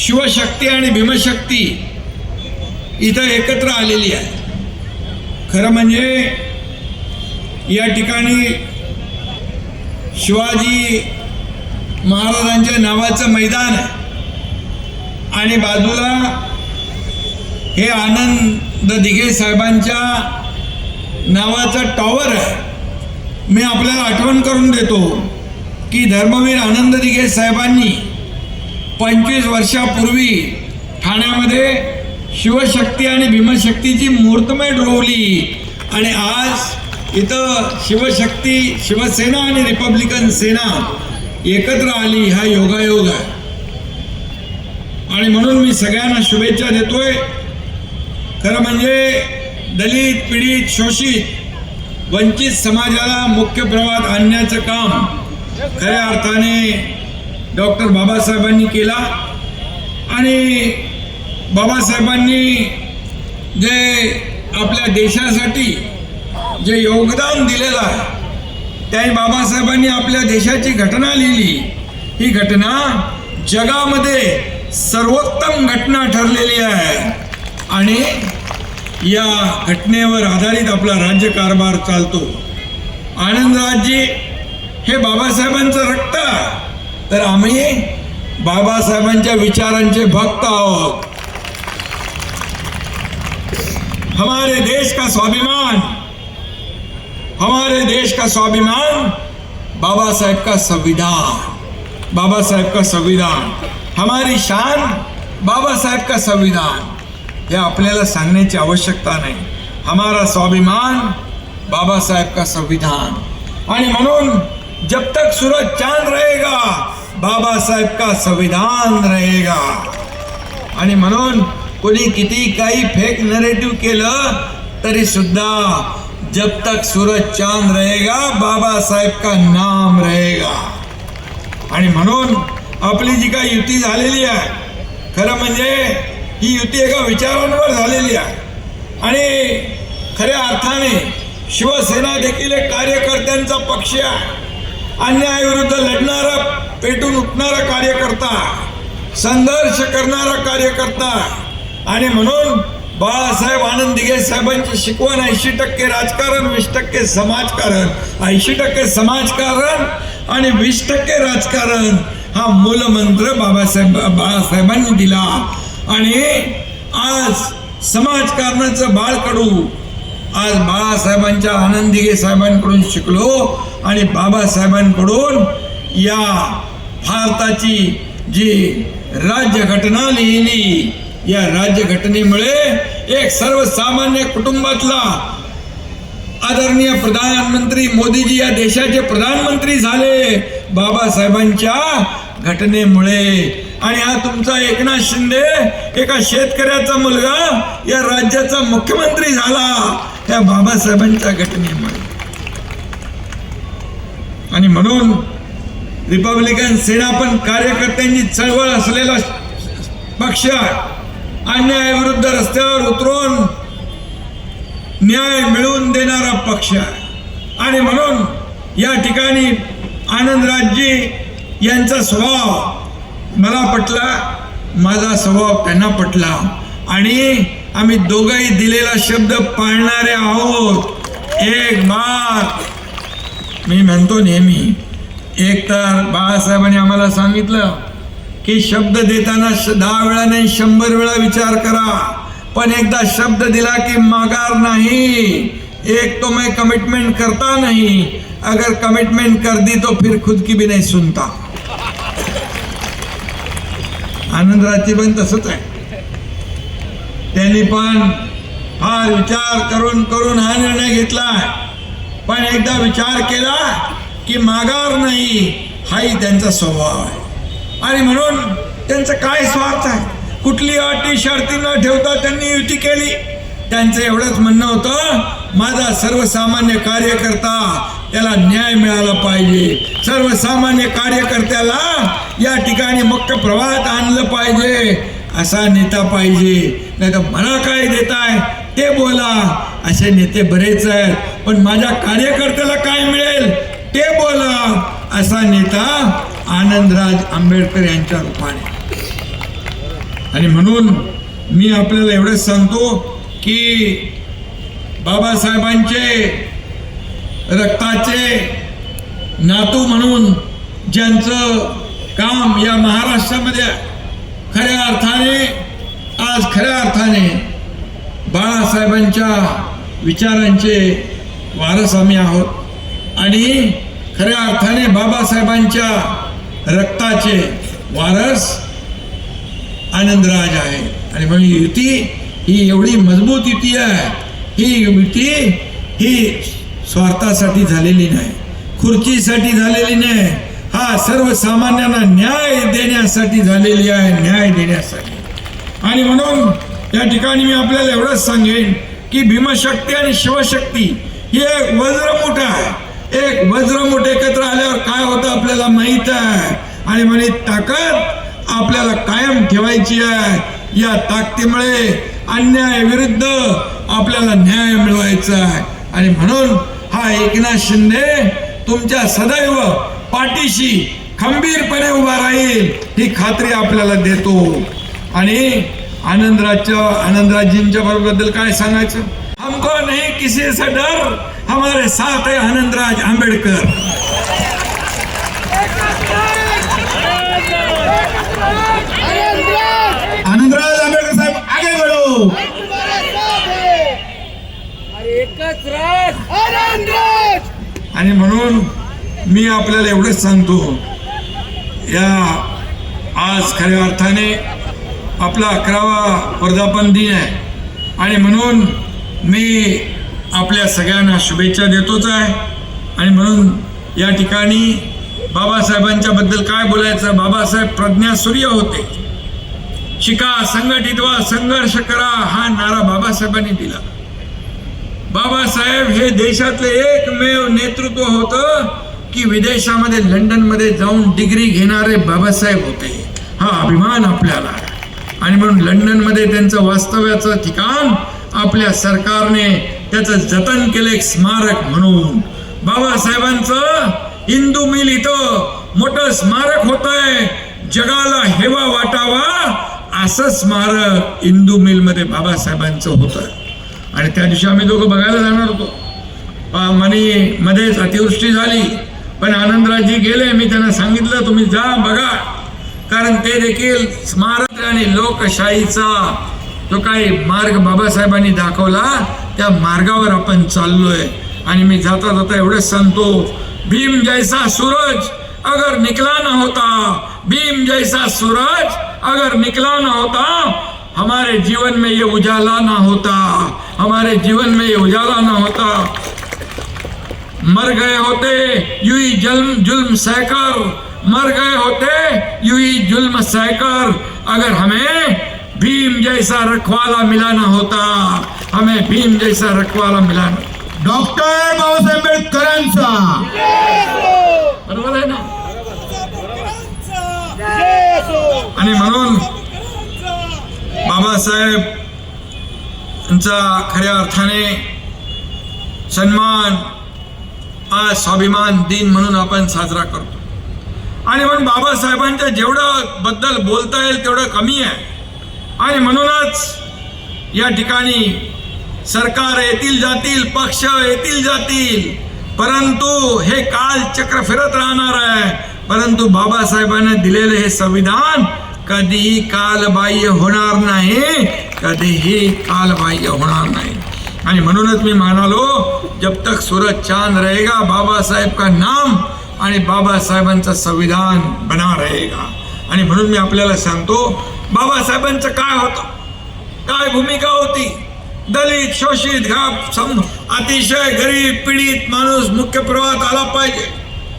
शिवशक्ती आणि भीमशक्ती इथं एकत्र आलेली आहे. खरं म्हणजे या ठिकाणी शिवाजी महाराजांच्या नावाचं मैदान आहे. आणि बाजूला हे आनंद दिघे साहेबांच्या नावाचं टॉवर आहे. मी आपल्याला आठवण करून देतो की धर्मवीर आनंद दिघे साहेबांनी पंचवीस वर्षापूर्वी ठाण्यामध्ये शिवशक्ती आणि भीमशक्तीची मूर्तमेढ रोवली आणि आज इथं शिवशक्ती शिवसेना आणि रिपब्लिकन सेना एकत्र आली हा योगायोग आहे. आणि म्हणून मी सगळ्यांना शुभेच्छा देतोय. खरं म्हणजे दलित पीडित शोषित वंचित समाजाला मुख्य प्रवाहात आणण्याचं काम खऱ्या अर्थाने डॉक्टर बाबासाहेबांनी केला. आणि बाबासाहेबांनी जे आपल्या देशासाठी जे योगदान दिलेलं आहे त्याने बाबासाहेबांनी आपल्या देशाची घटना लिहिली. ही घटना जगामध्ये सर्वोत्तम घटना ठरलेली आहे. आणि या घटनेवर आधारित आपला राज्यकारभार चालतो. आनंदराजजी हे बाबासाहेबांचं रक्त आहे. तर आम्ही बाबासाहेबांच्या विचारांचे भक्त आहोत. हमारे देश का स्वाभिमान हमारे देश का स्वाभिमान बाबा साहेब का संविधान बाबा साहेब का संविधान. हमारी शान बाबा साहेब का संविधान. हे आपल्याला सांगण्याची आवश्यकता नाही. हमारा स्वाभिमान बाबासाहेब का संविधान. आणि म्हणून जब तक सूरज चांद रहेगा बाबा साहेब का संविधान रहेगा? आणि म्हणून कोणी किती काही फेक नरेटिव्ह केलं तरी सुद्धा जब तक सूरज चांद रहेगा बाबा साहेब का नाम रहेगा? आणि म्हणून आपली जी काही युती झालेली आहे खरं म्हणजे ही युती एका विचारांवर झालेली आहे. आणि खऱ्या अर्थाने शिवसेना देखील एक कार्यकर्त्यांचा पक्ष आहे. अन्यायाविरुद्ध लढणारा पेटून उठणारा कार्यकर्ता संघर्ष करणारा कार्यकर्ता आणि म्हणून बाळासाहेब आनंद दिघे साहेबांची शिकवण ऐंशी टक्के राजकारण वीस टक्के समाजकारण. ऐंशी टक्के समाजकारण आणि वीस टक्के राजकारण हा मूलमंत्र बाबासाहेब बाळासाहेबांनी दिला. आणि आज समाजकारणाचं बाळकडू आज बाळासाहेबांच्या आनंद दिघे साहेबांकडून शिकलो आणि बाबासाहेबांकडून या भारताची जी राज्यघटना लिहिली या राज्यघटनेमुळे एक सर्वसामान्य कुटुंबातला आदरणीय प्रधानमंत्री मोदीजी या देशाचे प्रधानमंत्री झाले बाबासाहेबांच्या घटनेमुळे. आणि हा तुमचा एकनाथ शिंदे एका शेतकऱ्याचा मुलगा या राज्याचा मुख्यमंत्री झाला या बाबासाहेबांच्या घटनेमुळे. आणि म्हणून रिपब्लिकन सेना पण कार्यकर्त्यांची चळवळ असलेला पक्ष अन्यायाविरुद्ध रस्त्यावर उतरून न्याय मिळवून देणारा पक्ष आहे. आणि म्हणून या ठिकाणी आनंदराजजी यांचा स्वभाव मला पटला. माझा स्वभाव त्यांना पटला. आणि आम्ही दोघंही दिलेला शब्द पाळणारे आहोत. एक मात मी म्हणतो नेहमी एक तर बाळासाहेबांनी आम्हाला सांगितलं की शब्द देताना दहा वेळा नाही शंभर वेळा विचार करा. पण एकदा शब्द दिला की माघार नाही. एक तो मैं कमिटमेंट करता नहीं. अगर कमिटमेंट कर दी तो फिर खुद की भी नहीं सुनता. आनंदराजची पण तसंच आहे. त्यांनी पण फार विचार करून करून हा निर्णय घेतला. पण एकदा विचार केला की माघार नाही हाही त्यांचा स्वभाव आहे. आणि म्हणून त्यांचं काय स्वार्थ आहे? कुठली अटी शर्ती न ठेवता त्यांनी युती केली? त्यांचं एवढंच म्हणणं होतं माझा सर्वसामान्य कार्यकर्ता त्याला न्याय मिळाला पाहिजे. सर्वसामान्य कार्यकर्त्याला या ठिकाणी मुख्य प्रवाहात आणलं पाहिजे असा नेता पाहिजे. नाही तर मला काय देताय? ते बोला. असे नेते बरेच आहेत पण माझ्या कार्यकर्त्याला काय मिळेल? ते बोला असा नेता आनंदराज आंबेडकर यांच्या रूपाने. आणि म्हणून मी आपल्याला एवढंच सांगतो की बाबासाहेबांचे रक्ताचे नातू म्हणून ज्यांचं काम या महाराष्ट्रामध्ये खऱ्या अर्थाने आज खऱ्या अर्थाने बाळासाहेबांच्या विचारांचे वारस आम्ही आहोत. आणि खऱ्या अर्थाने बाबासाहेबांच्या रक्ताचे वारस आनंदराज आहे. आणि म्हणून युती ही एवढी मजबूत युती आहे. ही युती ही स्वार्थासाठी झालेली नाही. खुर्चीसाठी झालेली नाही. हा सर्वसामान्यांना न्याय देण्यासाठी झालेली आहे. न्याय देण्यासाठी. आणि म्हणून या ठिकाणी मी आपल्याला एवढंच सांगेन की भीमशक्ती आणि शिवशक्ती ही एक वज्रमुठ आहे. एक वज्रमुठ एकत्र आल्यावर काय होतं आपल्याला माहीत आहे? आणि म्हणे ताकद आपल्याला कायम ठेवायची आहे. या ताकदीमुळे अन्यायाविरुद्ध आपल्याला न्याय मिळवायचा आहे. आणि म्हणून हा एकनाथ शिंदे तुमच्या सदैव पाठीशी खंबीरपणे उभा राहील ही खात्री आपल्याला देतो. आणि आनंदराजच्या आनंदराजींच्या बद्दल काय सांगायचं? हमको नाही किसी से डर हमारे साथ है आनंदराज आंबेडकर। आनंदराज आंबेडकर साहेब आगे बढ़ो। आणि म्हणून मी आपल्याला एवढंच सांगतो या आज खऱ्या अर्थाने आपला अकरावा वर्धापन दिन आहे. आणि म्हणून मी आपल्या सगळ्यांना शुभेच्छा देतोच आहे. आणि म्हणून या ठिकाणी बाबासाहेबांच्या बद्दल काय बोलायचं? बाबासाहेब प्रज्ञा सूर्य होते. शिका संघटित व्हा संघर्ष करा हा नारा बाबासाहेबांनी दिला. बाबासाहेब हे देशातले एकमेव नेतृत्व होतं की विदेशामध्ये लंडनमध्ये जाऊन डिग्री घेणारे बाबासाहेब होते. हा अभिमान आपल्याला आणि म्हणून लंडनमध्ये त्यांचं वास्तव्याचं ठिकाण आपल्या सरकारने त्याचं जतन केलं एक स्मारक म्हणून. बाबासाहेबांचं हिंदू मिल इथं मोठं स्मारक होत आहे जगाला हेवा वाटावा असं स्मारक हिंदू मिलमध्ये बाबासाहेबांचं होतं. आणि त्या दिवशी आम्ही दोघं बघायला जाणार होतो. मनी मध्येच अतिवृष्टी झाली. पण आनंदराजी गेले मी त्यांना सांगितलं तुम्ही जा बघा. कारण ते देखील स्मारक आणि लोकशाहीचा जो काही मार्ग बाबासाहेबांनी दाखवला त्या मार्गावर आपण चाललोय. आणि मी जाता जाता एवढंच सांगतो भीम जैसा सूरज अगर निकला ना होता भीम जैसा सूरज अगर निकला ना होता हमारे जीवन में ये उजाला ना होता हमारे जीवन में ये उजाला ना होता। मर गए होते युई जुल्म जुल्म सहकर। मर गए होते युई जुल्म सहकर। अगर हमें भीम जैसा रखवाला मिला ना होता। हमें भीम जैसा रखवाला मिला ना डॉक्टर बाबासाहेब आंबेडकरांचा। बरोबर आहे ना? आणि म्हणून बाबासाहेब यांचा खऱ्या अर्थाने सन्मान आज स्वाभिमान दिन म्हणून आपण साजरा करतो. आणि म्हणून बाबासाहेबांच्या जेवढं बद्दल बोलता येईल तेवढं कमी आहे. आणि म्हणूनच या ठिकाणी सरकार येतील जातील पक्ष येतील जातील परंतु हे काल चक्र फिरत राहणार आहे. परंतु बाबासाहेबांनी दिलेले हे संविधान कधीही कालबाह्य होणार नाही कधीही कालबाह्य होणार नाही. आणि म्हणूनच मी म्हणालो जब तक सूरज चांद रहेगा बाबासाहेब का नाम आणि बाबासाहेबांचं संविधान बना रहेगा. आणि म्हणून मी आपल्याला सांगतो बाबासाहेबांचं काय होतं? काय भूमिका होती? दलित शोषित घाप सम अतिशय गरीब पीडित माणूस मुख्य प्रवाहात आला पाहिजे.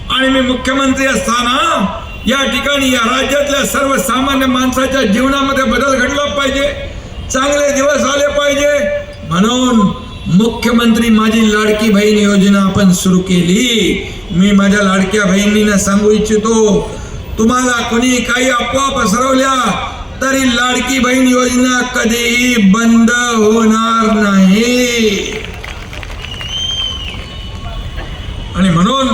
आणि मी मुख्यमंत्री असताना या ठिकाणी या राज्यातल्या सर्वसामान्य माणसाच्या जीवनामध्ये बदल घडला पाहिजे. चांगले दिवस आले पाहिजे. म्हणून मुख्यमंत्री माझी लाडकी बहीण योजना आपण सुरू केली. मी माझ्या लाडक्या बहिणींना सांगू इच्छितो तुम्हाला कोणी काही अफवा पसरवल्या तरी लाडकी बहीण योजना कधीही बंद होणार नाही. आणि म्हणून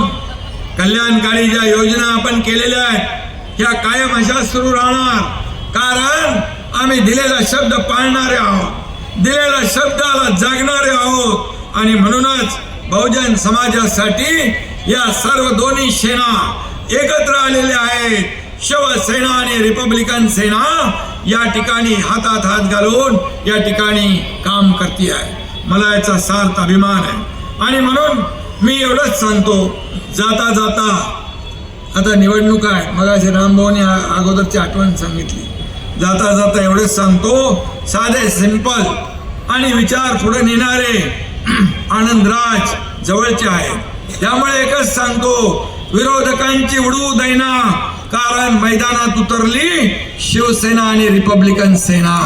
कल्याणकारी ज्या योजना आपण केलेल्या आहेत ह्या कायम अशा सुरू राहणार. कारण आम्ही दिलेला शब्द पाळणारे आहोत दिलेल्या शब्दाला जागणारे आहोत. आणि म्हणूनच बहुजन समाजासाठी या सर्व दोन्ही सेना एकत्र आलेल्या आहेत. शिवसेना आणि रिपब्लिकन सेना या ठिकाणी हातात हात घालून या ठिकाणी काम करते आहे मला याचा सार्थ अभिमान आहे. आणि म्हणून मी एवढंच सांगतो जाता जाता आता निवडणूक आहे. मग रामभाऊने अगोदरची आठवण सांगितली. जाता जाता एवढंच सांगतो साधे सिंपल आणि विचार पुढे नेणारे आनंदराज जवळचे आहेत. त्यामुळे एकच सांगतो विरोधकांची उडू दैना कारण मैदानात उतरली शिवसेना आणि रिपब्लिकन सेना.